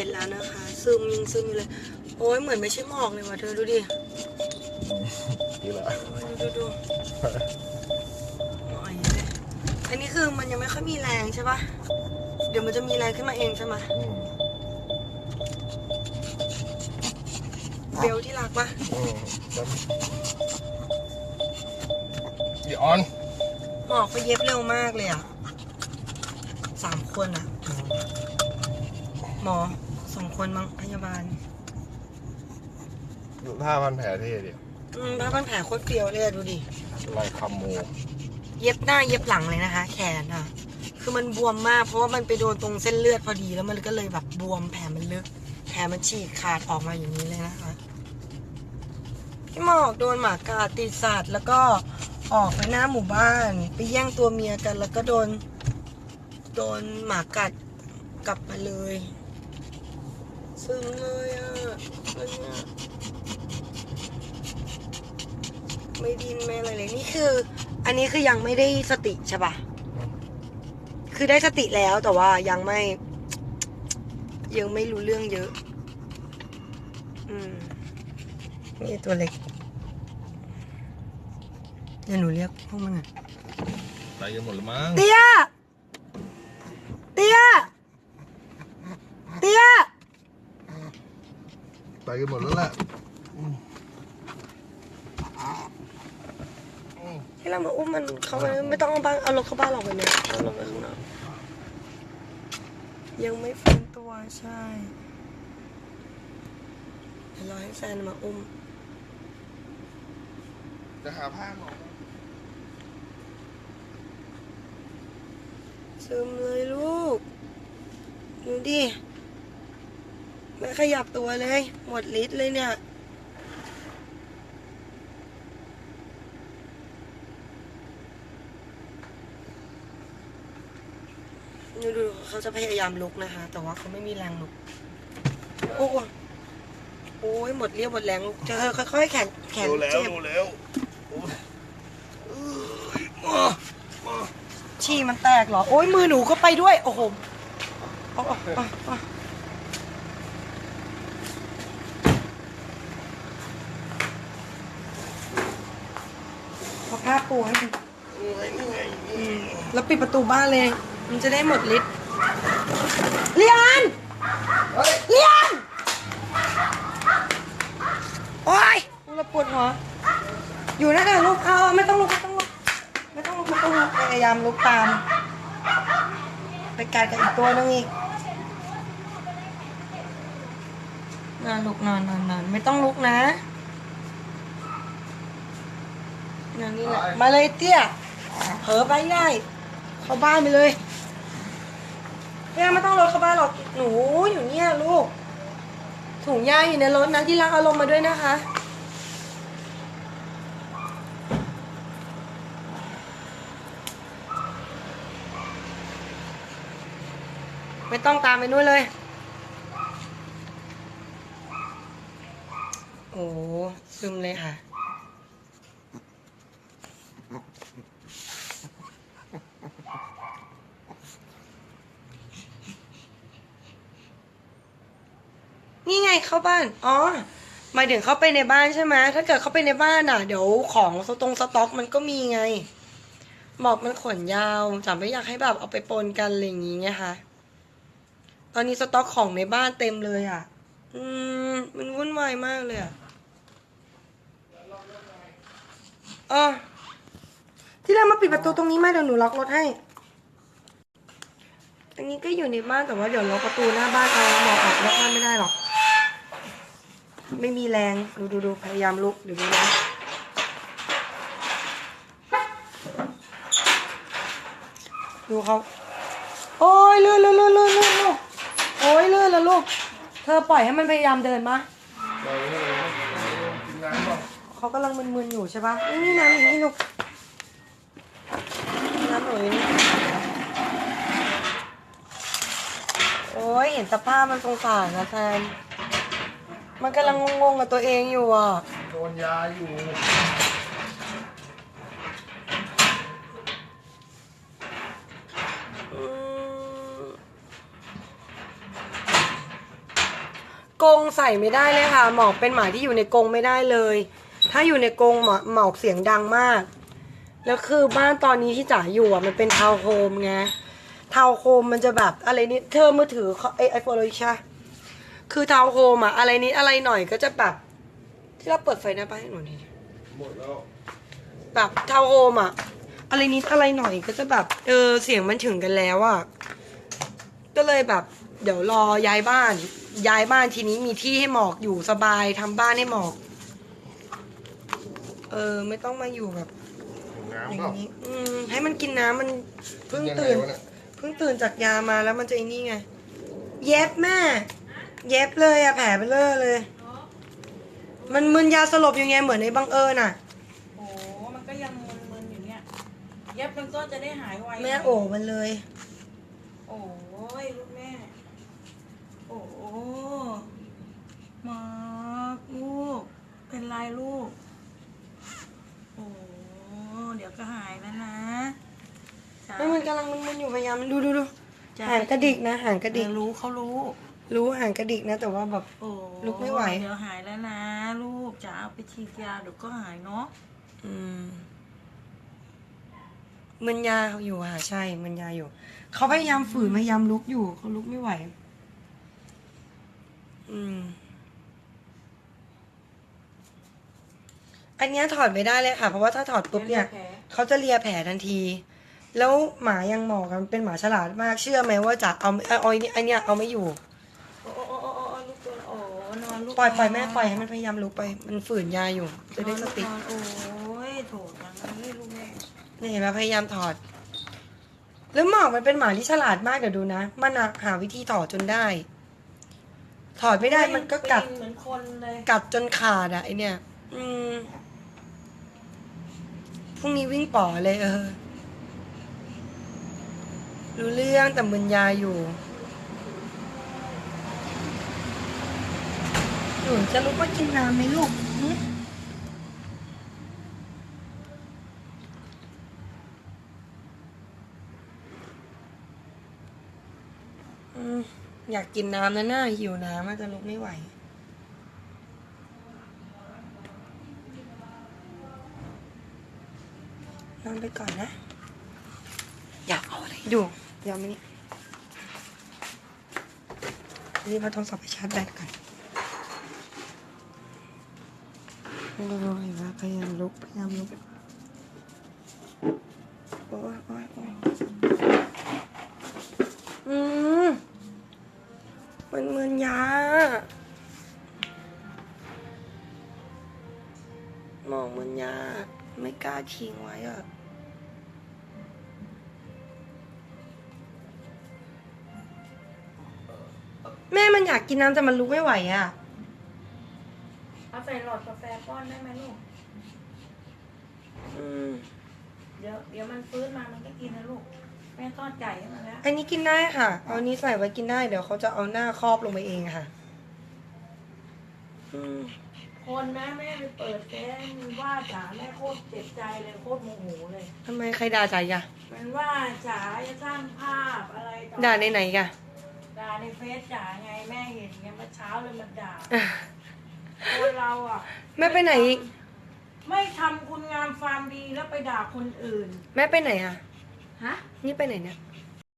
ร็จแล้วนะคะ ซึมยังซึมอยู่เลย โอ้ยเหมือนไม่ใช่หมอกเลยว่ะเธอดูดิ นี่แหละดูดูดูหน่อยเลยอันนี้คือมันยังไม่ค่อยมีแรงใช่ปะเดี๋ยวมันจะมีแรงขึ้นมาเองใช่ไหมอืมเบลที่รักปะอืมครับอีออนหมอกไปเย็บเร็วมากเลยอะสามคนอะ หมอส องคนมั้งพยาบาลดูท่าพันแผลเท่ดิอืมผ้าพันแผลโคตรเปรียวเลยอะดูดิ ลายคำโมเย็บหน้าเย็บหลังเลยนะคะ แขนอะ คือมันบวมมากเพราะว่ามันไปโดนตรงเส้นเลือดพอดีแล้วมันก็เลยแบบบวมแผลมันลึก แผลมันฉีกขาดออกมาอย่างนี้เลยนะคะ พี่หมอกโดนหมากัดติดสัตว์แล้วก็ออกไปหน้าหมู่บ้าน ไปแย่งตัวเมียกัน แล้วก็โดน โดนหมากัดกลับมาเลย ซึ้งเลยอะซึ้งอะไม่ดินไม่อะไรเลยนี่คือ อันนี้คือยังไม่ได้สติใช่ปะคือได้สติแล้วแต่ว่ายังไม่ ยังไม่รู้เรื่องเยอะ อืมนี่ตัวเล็กเดี๋ยวหนูเรียกพวกมันอะตายกันหมดแล้วมั้งเตี้ย เตี้ย เตี้ย ตายกันหมดแล้วแหละให้เรามาอุ้มมันเขาไปไม่ต้องเอาบ้านเอารถเข้าบ้านเราไปเลยเอารถไปข้างนอกยังไม่ฟื้นตัวใช่เดี๋ยวรอให้แฟนมาอุ้ม จะหาผ้าหมอซึมเลยลูก ดูดิ ไม่ขยับตัวเลย หมดฤทธิ์เลยเนี่ย ดูดูเขาจะพยายามลุกนะคะ แต่ว่าเขาไม่มีแรงลุก โอ้โหโอ้ยหมดเรียวหมดแรงลุกเจอค่อยๆแขนแขนดูแล้วเจ็บดูแล้วฉี่มันแตกเหรอ โอ้ยมือหนูก็ไปด้วย โอ้โหเอาเอาเอาเอาเอา ผ้าปูให้ดูอืมแล้วปิดประตูบ้านเลย มันจะได้หมดฤทธิ์เลียนเลียนโอ้ยเราปวดหัว อยู่นั่นแหละลูกเอาไม่ต้องลุกไม่ต้องลุกไม่ต้องลุกไม่ต้องลุกพยายามลุกตาม ไปกัดกับอีกตัวนึงอีกนอนลุกนอนนอนนอนไม่ต้องลุกนะ นอนนี่แหละมาเลยเตี้ยเผลอไปได้เข้าบ้านไปเลยเตี้ยไม่ต้องรถเข้าบ้านหรอกหนูอยู่เนี่ยลูก ถุงยาอยู่ในรถนะที่รักเอาลงมาด้วยนะคะไม่ต้องตามไปนู่นเลย โอ้ซึมเลยค่ะ เข้าบ้านอ๋อหมายถึงเข้าไปในบ้านใช่ไหมถ้าเกิดเข้าไปในบ้านอะ เดี๋ยวของสตรงสต็อกมันก็มีไง บอกมันขนยาวจ๋าไม่อยากให้แบบเอาไปปนกันอะไรอย่างงี้ไงคะตอนนี้สต็อกของในบ้านเต็มเลยอะ อืม มันวุ่นวายมากเลยอะเออที่เรามาปิดประตูตรงนี้ไหมเดี๋ยวหนูล็อกรถให้อันนี้ก็อยู่ในบ้านแต่ว่าเดี๋ยวล็อกประตูหน้าบ้านเอาหมอออกนอกบ้านไม่ได้หรอก ไม่มีแรง ดูดูดูพยายามลุกเดี๋ยวดูนะดูเขาโอ้ยเลื่อนเลื่อนเลื่อนเลื่อนลื่อนลูกโอ้ยเลื่อนแล้วลูก เธอปล่อยให้มันพยายามเดินมะเราเขากำลังมึนๆอยู่ใช่ปะนี่น้ำอย่างนี้ลูกน้ำหนูอยนี้โอ้ยเห็นสภาพมันสงสารนะแทน มันกำลังงงๆกับตัวเองอยู่อะ โดนยาอยู่ กรงใส่ไม่ได้เลยค่ะ หมอกเป็นหมาที่อยู่ในกรงไม่ได้เลย ถ้าอยู่ในกรงหมอหมอกเสียงดังมาก แล้วคือบ้านตอนนี้ที่จ๋าอยู่อะมันเป็นทาวน์โฮมไง ทาวน์โฮมมันจะแบบอะไรนี่เธอมือถือไอไอโฟนเลยใช่ คือทาวน์โฮมอะอะไรนิดอะไรหน่อยก็จะแบบที่เราเปิดไฟหน้าบ้านให้หนูนี่หมดแล้วแบบทาวน์โฮมอะอะไรนิดอะไรหน่อยก็จะแบบ เออเสียงมันถึงกันแล้วอะก็เลยแบบ เดี๋ยวรอย้ายบ้าน ย้ายบ้านทีนี้มีที่ให้หมอกอยู่สบายทำบ้านให้หมอก เออ ไม่ต้องมาอยู่แบบน้ำอย่าเปล่างนี้ อืม ให้มันกินน้ำมันเพิ่งยังไงตื่น วะเนี่ยเพิ่งตื่นจากยามาแล้วมันจะไอ้นี่ไง เย็บแม่ เย็บเลยอะแผลไปเลอะเลย มันมึนยาสลบยังไงเหมือนในบังเอิญอะโอ้มันก็ยังมึนๆอยู่เนี่ยเย็บมันก็จะได้หายไวแม่โอบมันเลย โอ้ยลูกแม่ โอ้มาลูก เป็นไรลูก โอ้เดี๋ยวก็หายแล้วนะจ้ะไม่มันกำลังมึนๆอยู่พยายามดูดูดูจ้ะหางกระดิกนะหางกระดิก เออรู้เขารู้ รู้หางกระดิกนะ แต่ว่าแบบ โอ้ลุกไม่ไหว เดี๋ยวหายแล้วนะ ลูกจะเอาไปฉีดยาเดี๋ยวก็หายเนาะอืมมึนยาอยู่ค่ะใช่มึนยาอยู่ เขาพยายามฝืนพยายามลุกอยู่เขาลุกไม่ไหว อืม อันเนี้ยถอดไม่ได้เลยค่ะ เพราะว่าถ้าถอดปุ๊บเนี่ยแผลเขาจะเลียแผลทันที แล้วหมายังหมอกกันเป็นหมาฉลาดมาก เชื่อไหมว่าจะเอาเอาเอาไอเนี้ยเอาไม่อยู่ โอ้โอ้โอ้โอ้โอ้ลูกตัวโอ้นอน ลูกปล่อยปล่อยนนแม่ปล่อยให้มันพยายามลุกไป มันฝืนยาอยู่ จะได้สติ นอนโอ้ยโถจังเลยลูกแม่นี่เห็นไหมพยายามถอด แล้วหมอกมันเป็นหมาที่ฉลาดมากเดี๋ยวดูนะ มันอะหาวิธีถอดจนได้ ถอดไม่ได้มันก็กัดเหมือนคนเลยกัดจนขาดอะไอเนี่ย อืม พรุ่งนี้วิ่งป่อเลยเออ รู้เรื่องแต่มึนยาอยู่ หนูจะลุกมากินน้ำไหมลูกหึอืมอยากกินน้ำนะหน้าหิวน้ำอาจจะลุกไม่ไหวนอนไปก่อนนะ อยากเอาอะไรดูเดี๋ยวมานี่รีบมาโทรศัพท์ไปชาร์จแบตก่อน โอ้ยว่าพยายามลุกพยายามลุกโอ้ยโอ้ยโอ้ยอืมมันเหมือนยามองเหมือนยาไม่กล้าทิ้งไว้อะแม่มันอยากกินน้ำแต่มันลุกไม่ไหวอะ เอาใส่หลอดกาแฟป้อนได้ไหมลูก อืมเดี๋ยวเดี๋ยวมันฟื้นมา มันก็กินนะลูก แม่ทอดไก่ให้มันแล้ว อันนี้กินได้ค่ะ เอาอันนี้ใส่ไว้กินได้ เดี๋ยวเขาจะเอาหน้าครอบลงไปเองค่ะ อืมคนนะแม่ไปเปิดแกงว่าจ๋าแม่โคตรเจ็บใจเลยโคตรโมโหเลย ทำไมใครด่าใจกะมันว่าจ๋าจะสร้างภาพอะไรต่อด่าในไหนกะด่าในเฟซจ๋าไงแม่เห็นไงเมื่อเช้าเลยมันด่า คนเราอะ แม่ไปไหนอีก ไม่ทำคุณงามความดีแล้วไปด่าคนอื่น แม่ไปไหนอะฮะ นี่ไปไหนเนี่ย